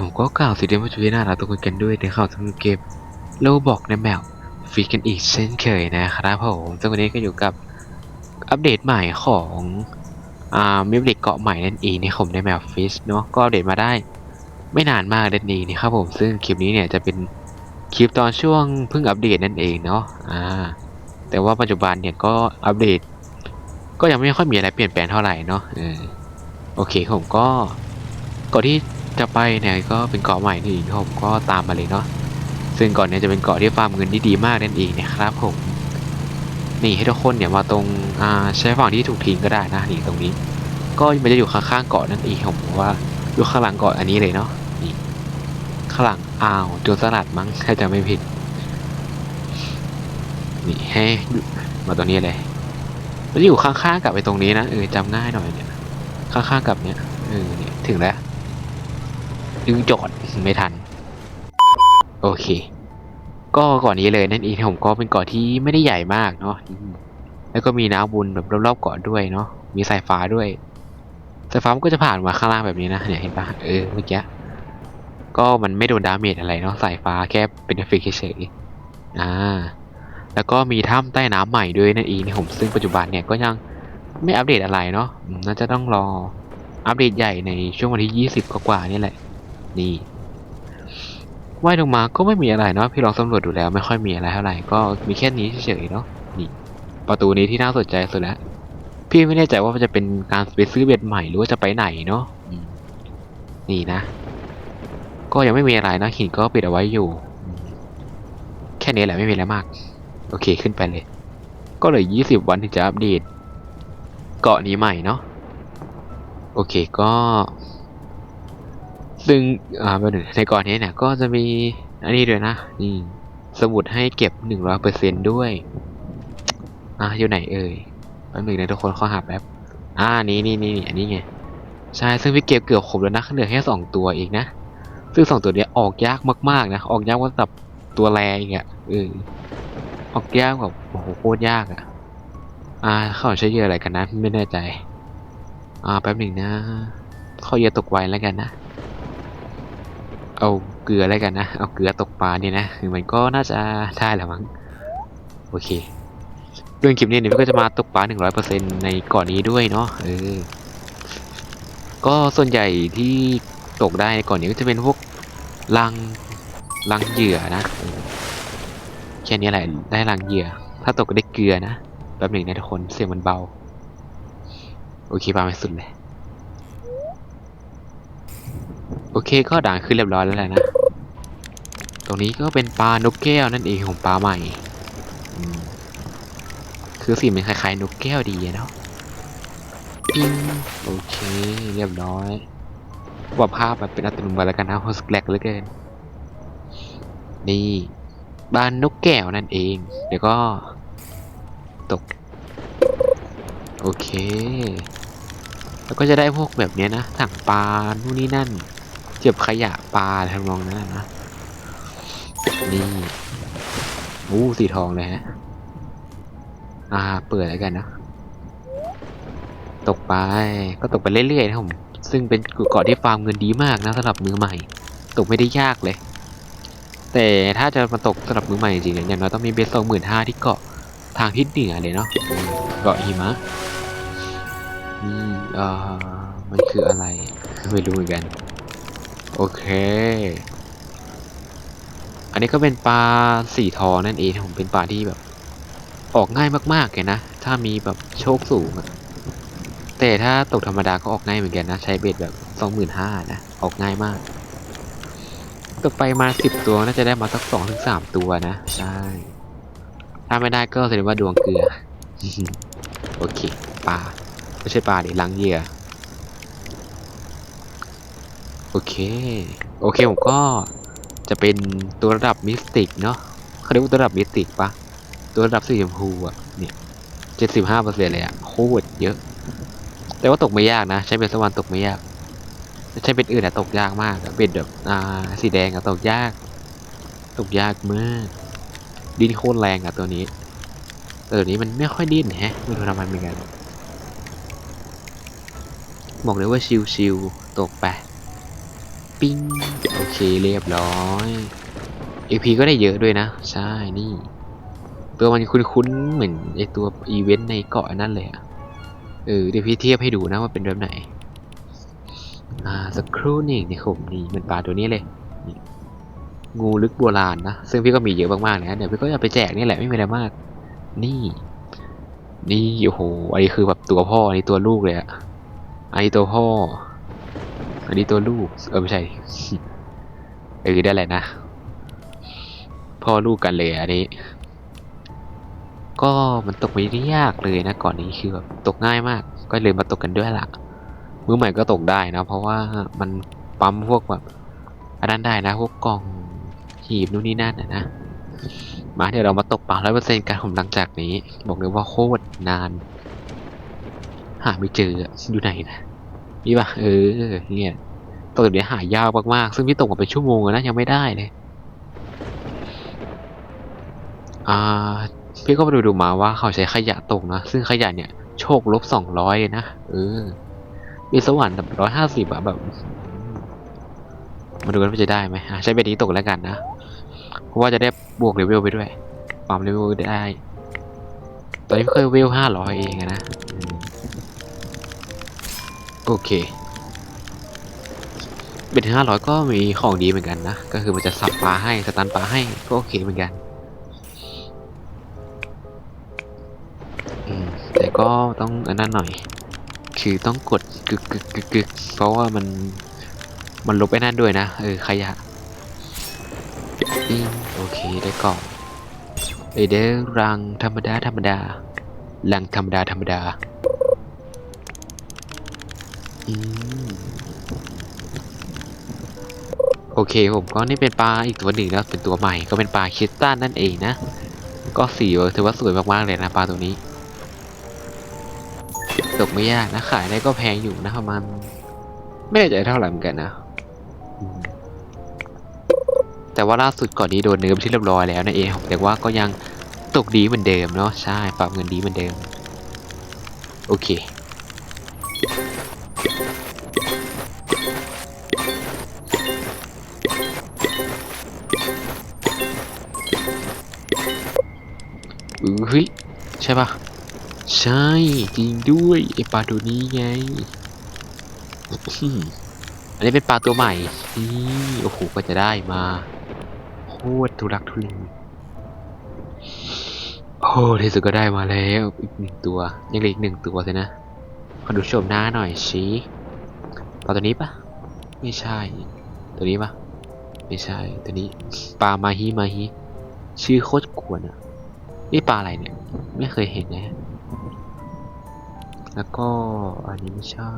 ผมก็กล่าวสิเดียวมาช่วยหน้าเราทุกคนกันด้วยในข่าวสนุกเกมโลบอกในแมวฟีกันอีกเช่นเคยนะครับผมซึ่งวันนี้ก็อยู่กับอัปเดตใหม่ของอ่ามิวเด็กเกาะใหม่นั่นเองในผมในแมวฟิชเนาะก็อัปเดตมาได้ไม่นานมากนั่นเองนะครับผมซึ่งคลิปนี้เนี่ยจะเป็นคลิปตอนช่วงเพิ่งอัปเดตนั่นเองเนาะอ่าแต่ว่าปัจจุบันเนี่ยก็อัปเดต ก็ยังไม่ค่อยมีอะไรเปลี่ยนแปลงเท่าไหร่เนาะอโอเคผมก็ก่อนที่ จะไปเนี่ยก็เป็นเกาะใหม่นี่เองผมก็ตามมาเลยเนาะซึ่งเก่อนเนี้จะเป็นเกาะที่ฟาร์มเงินที่ดีมากนั่นเองนะครับผมนี่ให้ทุกคนเนี่ยมาตรงอ่าใช้ฝั่งที่ถูกทิ้งก็ได้นะนี่ตรงนี้ ก็มันจะอยู่ข้างๆเกาะนั่นเองผมว่าอยู่ข้างหลังเกาะอันนี้เลยเนาะนี่ข้างหลังอ่าวโจรสลัดมั้งถ้าจะไม่ผิดนี่ให้มาตรงนี้เลยมันอยู่ข้างๆกับไอ้ตรงนี้นะเออจำง่ายหน่อยเนี่ยข้างๆกับเนี้ยเออเนี่ยถึงแล้ว ดึงจอดไม่ทัน โอเค ก็ก่อนนี้เลยนั่นเองผมก็เป็นเกาะที่ไม่ได้ใหญ่มากเนาะแล้วก็มีน้ำบุญแบบรอบๆเกาะด้วยเนาะมีสายฟ้าด้วยสายฟ้ามันก็จะผ่านมาข้างล่างแบบนี้นะเนี่ยเห็นปะเออเมื่อกี้ก็มันไม่โดนดาเมจอะไรเนาะสายฟ้าแค่เป็นเอฟเฟกต์เฉยๆอ่าแล้วก็มีถ้ำใต้น้ำใหม่ด้วยนั่นเองนะผมซึ่งปัจจุบันเนี่ยก็ยังไม่อัปเดตอะไรเนาะน่าจะต้องรออัปเดตใหญ่ในช่วงวันที่ 20 กว่าๆนี่แหละ นี่ว่ายลงมาก็ไม่มีอะไรเนาะพี่ลองสำรวจดูแล้วไม่ค่อยมีอะไรเท่าไหร่ก็มีแค่นี้เฉยๆเนาะนี่ประตูนี้ที่น่าสนใจสุดแล้วพี่ไม่แน่ใจว่ามันจะเป็นการไปซื้อเบ็ดใหม่หรือว่าจะไปไหนเนาะนี่นะ ก็ยังไม่มีอะไรนะหินก็ปิดเอาไว้อยู่ แค่นี้แหละไม่มีอะไรมาก โอเคขึ้นไปเลย ก็เหลือ20วันที่จะอัปเดต เกาะนี้ใหม่เนาะโอเคก็ ซึ่งอ่าเป็นงในกาะนี้เนี่ยก็จะมีอันนี้ด้วยนะนี่สมุดให้เก็บ100%ด้วยอ่าอยู่ไหนเอ่ยแป๊บหนึ่งนะทุกคนข้อหาแป๊บอ่านี่นี่นี่อันนี้ไงใช่ซึ่งพี่เก็บเกือบครบแล้วนะเหลือแค่สองตัวเองนะซึ่งสองตัวเนี้ยออกยากมากๆนะออกยากกว่ากับตัวแรงอีกอะเออออกยากแบบโอ้โหโคตรยากอะอ่าเขาใช้เยื่อะไรกันนะไม่แน่ใจ อ่าแป๊บหนึ่งนะเขาเยื่อตกไวแล้วกันนะ เอาเกลือแล้วกันนะ เอาเกลือตกปลาเนี่ยนะคือมันก็น่าจะได้แหละมั้ง โอเค เรื่องคลิปนี้เนี่ยมันก็จะมาตกปลาหนึ่งร้อยเปอร์เซ็นในเก่อนนี้ด้วยเนาะ เออ ก็ส่วนใหญ่ที่ตกได้ในเก่อนนี้ก็จะเป็นพวกลังลังเหยื่อนะเออแค่นี้แหละ ได้รังเหยื่อ ถ้าตกก็ได้เกลือนะ แป๊บหนึ่งนะทุกคน เสียงมันเบา โอเคปาไปสุดเลย โอเคก็ด่างขึ้นเรียบร้อยแล้วแหละนะ ตรงนี้ก็เป็นปลานกแก้วนั่นเองของปลาใหม่ คือสีมันคล้ายๆนกแก้วดีเนาะปิ้งโอเค เรียบร้อย ว่าภาพแบบเป็นอัตโนมัติแล้วกันนะโฮสแกลกเหลือเกิน นี่บ้านนกแก้วนั่นเอง เดี๋ยวก็ ตก โอเค แล้วก็จะได้พวกแบบนี้นะถังปลานู่นนี่นั่น เก็บขยะปลาทำนองนั้นนะ นี่อู้สีทองเลยฮะ อ่า เปิดแล้วกันนะ ตกไป ก็ตกไปเรื่อยๆนะผม ซึ่งเป็นเกาะที่ฟาร์มเงินดีมากนะสำหรับมือใหม่ ตกไม่ได้ยากเลย แต่ถ้าจะมาตกสำหรับมือใหม่จริงๆเนี่ยอย่างน้อยต้องมีเบสสองหมื่นห้าที่เกาะทางทิศเหนือเลยเนาะ เกาะหิมะ นี่ เอ่อ มันคืออะไร ไม่รู้เหมือนกัน โอเค อันนี้ก็เป็นปลาสีทองนั่นเองผมเป็นปลาที่แบบ ออกง่ายมากๆเลยนะ ถ้ามีแบบโชคสูงอะแต่ถ้าตกธรรมดาก็ออกง่ายเหมือนกันนะ ใช้เบ็ดแบบสองหมื่นห้านะ ออกง่ายมากตกไปมาสิบตัวน่าจะได้มาสักสองถึงสามตัวนะ ใช่ ถ้าไม่ได้ก็แสดงว่าดวงเกลือ โอเคปลาไม่ใช่ปลาดิลังเหยื่อ โอเค โอเคผมก็จะเป็นตัวระดับมิสติกเนาะเขาเรียกว่าตัวระดับมิสติกปะตัวระดับสีชมพูอะเนี่ยเจ็ดสิบห้าเปอร์เซ็นต์เลยอะโคตรเยอะ แต่ว่าตกไม่ยากนะ ใช้เป็นสวรรค์ตกไม่ยากใช้เป็นอื่นอะตกยากมากเป็นแบบอ่าสีแดงอะตกยาก ตกยากมาก ดินโคตรแรงอะตัวนี้แต่ตัวนี้มันไม่ค่อยดิ้นแฮะไม่รู้ทำไมเหมือนกันบอกเลยว่าชิวๆตกไป ปิ้งเคเรียบร้อย AP ก็ได้เยอะด้วยนะ ใช่นี่ ตัวมันคุ้นๆเหมือนไอตัวอีเวนต์ในเกาะนั่นเลยอะเออเดี๋ยวพี่เทียบให้ดูนะว่าเป็นแบบไหน อ่าสักครู่นี่นี่ผมนี่มันปลาตัวนี้เลยงูลึกโบราณนะ ซึ่งพี่ก็มีเยอะมากๆนะเดี๋ยวพี่ก็จะไปแจกนี่แหละไม่มีอะไรมาก นี่ นี่โอ้โหอันนี้คือแบบตัวพ่ออันนี้ตัวลูกเลยอะอันนี้ตัวพ่อ อันนี้ตัวลูก เออไม่ใช่เออได้แหละนะ พ่อลูกกันเลยอันนี้ ก็มันตกไม่ได้ยากเลยนะก่อนนี้คือแบบตกง่ายมาก ก็เลยมาตกกันด้วยล่ะมือใหม่ก็ตกได้นะ เพราะว่ามันปั๊มพวกแบบอันนั้นได้นะ พวกกล่องหีบนู่นนี่นั่นนะนะมาเดี๋ยวเรามาตกปลาร้อยเปอร์เซ็นต์กันผมหลังจากนี้ บอกเลยว่าโคตรนาน หาไม่เจออยู่ไหนนะ นี่ปะเออเนี่ยตกแบบนี้หายากมากๆ ซึ่งพี่ตกมาเป็นชั่วโมงแล้วนะยังไม่ได้เลยอ่าพี่ก็ไปดูดูมาว่าเขาใช้ขยะตกนะ ซึ่งขยะเนี่ย โชคลบสองร้อยเลยนะเออมีสวรรค์แบบร้อยห้าสิบอะแบบ มาดูกันว่าจะได้ไหมใช้เบ็ดนี้ตกแล้วกันนะ เพราะว่าจะได้บวกเลเวลไปด้วยความเลเวลได้ตอนนี้เคยเวลห้าร้อยเองนะ โอเคเบ็ดห้าร้อยก็มีของดีเหมือนกันนะ ก็คือมันจะสับปลาให้สตันปลาให้ก็โอเคเหมือนกันแต่ก็ต้องอันนั้นหน่อย คือต้องกดกึกกึกกึกกึกเพราะว่ามันมันลบไปนั่นด้วยนะเออขยะโอเคได้กล่องเอเดรรังธรรมดาธรรมดารังธรรมดาธรรมดาอืม โอเคผมก็นี่เป็นปลาอีกตัวหนึ่งแล้วเป็นตัวใหม่ก็เป็นปลาคิสตันนั่นเองนะ ก็สีถือว่าสวยมากๆเลยนะปลาตัวนี้ตกไม่ยากนะขายได้ก็แพงอยู่นะประมาณไม่แน่ใจเท่าไหร่เหมือนกันนะแต่ว่าล่าสุดก่อนนี้โดนเนิร์ฟที่เรียบร้อยแล้วนะเองแต่ว่าก็ยังตกดีเหมือนเดิมเนาะใช่ปรับเงินดีเหมือนเดิม โอเค เฮ้ยใช่ปะใช่จริงด้วยไอปลาตัวนี้ไง อันนี้เป็นปลาตัวใหม่นี่โอ้โหก็จะได้มาโคตรทุลักทุเลโอ้ที่สุดก็ได้มาแล้วอีกหนึ่งตัวยังเหลืออีกหนึ่งตัวเลยนะขอดูชมหน้าหน่อยชี้ปลาตัวนี้ปะไม่ใช่ ตัวนี้ปะไม่ใช่ตัวนี้ปลามาฮิมาฮิชื่อโคตรกวนอะ นี่ปลาอะไรเนี่ย ไม่เคยเห็นนะ แล้วก็อันนี้ไม่ใช่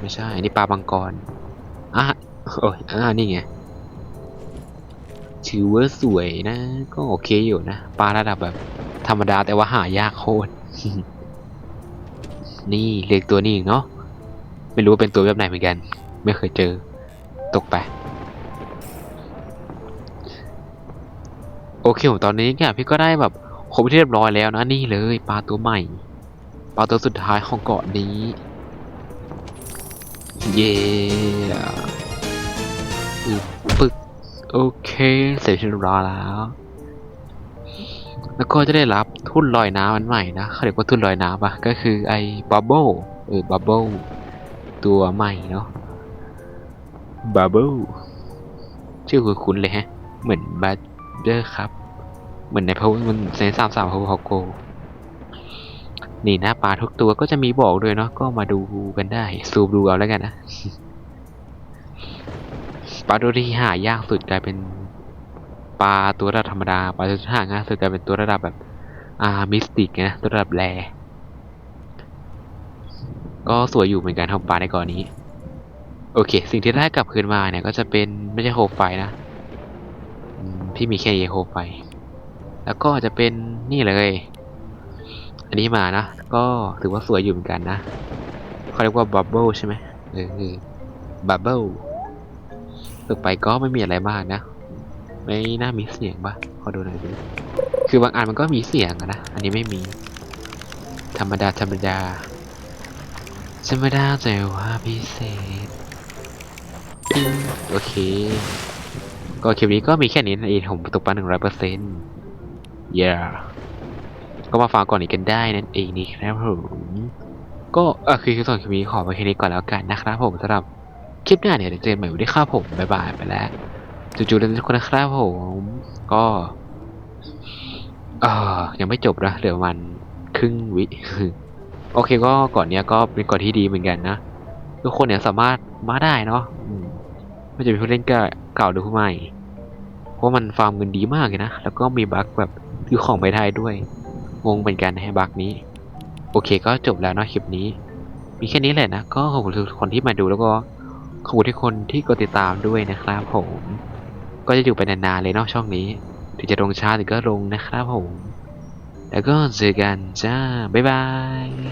ไม่ใช่ อันนี้ปลาบังกรอะโอ้ยอ่านี่ไงถือว่าสวยนะ ก็โอเคอยู่นะ ปลาระดับแบบธรรมดาแต่ว่าหายากโคตร นี่เล็กตัวนี้อีกเนาะ ไม่รู้ว่าเป็นตัวแบบไหนเหมือนกัน ไม่เคยเจอ ตกไป โอเคผมตอนนี้เนี่ยพี่ก็ได้แบบครบที่เรียบร้อยแล้วนะนี่เลยปลาตัวใหม่ปลาตัวสุดท้ายของเกาะนี้ เย้อึบปึกโอเคเสร็จเรียบร้อยแล้ว แล้วก็จะได้รับทุ่นลอยน้ำมันใหม่นะเขาเรียกว่าทุ่นลอยน้ำปะก็คือไอ้บับเบิ้ลเออบับเบิ้ลตัวใหม่เนาะบับเบิ้ลชื่อคุ้นๆเลยฮะ เหมือนบัต เดอครับ เหมือนในพาวมันในสามสามพาวพาวโกนี่หน้าปลาทุกตัวก็จะมีบอกด้วยเนาะก็มาดูกันได้ซูมดูเอาแล้วกันนะปลาตัวที่หายากสุดกลายเป็นปลาตัวระดับธรรมดาปลาตัวที่หาง่ายสุดกลายเป็นตัวระดับแบบอ่ามิสติกนะตัวระดับแรก็สวยอยู่เหมือนกันครับปลาในก่อนนี้โอเค สิ่งที่ได้กลับคืนมาเนี่ยก็จะเป็นไม่ใช่โคไฟนะ อืมพี่มีแค่เยโคมไฟแล้วก็จะเป็นนี่เลย อันนี้มานะ ก็ถือว่าสวยอยู่เหมือนกันนะเขาเรียกว่าบับเบิลใช่ไหมเออบับเบิลต่อไปก็ไม่มีอะไรมากนะ ไม่น่ามีเสียงปะขอดูหน่อยดิคือบางอันมันก็มีเสียงนะ อันนี้ไม่มี ธรรมดาธรรมดา ธรรมดาแต่ว่าพิเศษ โอเค ก็คลิปนี้ก็มีแค่นี้นะเองผมตกปลาหนึ่งร้อยเปอร์เซ็นต์เย้ก็มาฟังก่อนอีกกันได้นั่นเองนี่ครับผมก็เออคือคือส่วนคลิปนี้ขอไปแค่นี้ก่อนแล้วกันนะครับผมสำหรับคลิปหน้าเนี่ยเดี๋ยวเจอกันใหม่วันนี้ครับผมบ๊ายบายไปแล้วจู่ๆเลยทุกคนนะครับผมก็เออยังไม่จบนะเหลือประมาณครึ่งวิโอเคก็ก่อนเนี้ยก็เป็นก่อนที่ดีเหมือนกันนะ ทุกคนเนี่ยสามารถมาได้เนาะอืม ไม่จะเป็นผู้เล่นก็เก่าหรือผู้ใหม่ เพราะมันฟาร์มเงินดีมากเลยนะ แล้วก็มีบั๊กแบบซื้อของไปได้ด้วย งงเหมือนกันนะฮะบั๊กนี้ โอเคก็จบแล้วนะคลิปนี้ มีแค่นี้แหละนะ ก็ขอบคุณทุกคนที่มาดูแล้วก็ขอบคุณทุกคนที่กดติดตามด้วยนะครับผม ก็จะอยู่ไปนานๆเลยนาะช่องนี้ ถึงจะลงช้าถึงก็ลงนะครับผม แล้วก็เจอกันจ้า บ๊ายบาย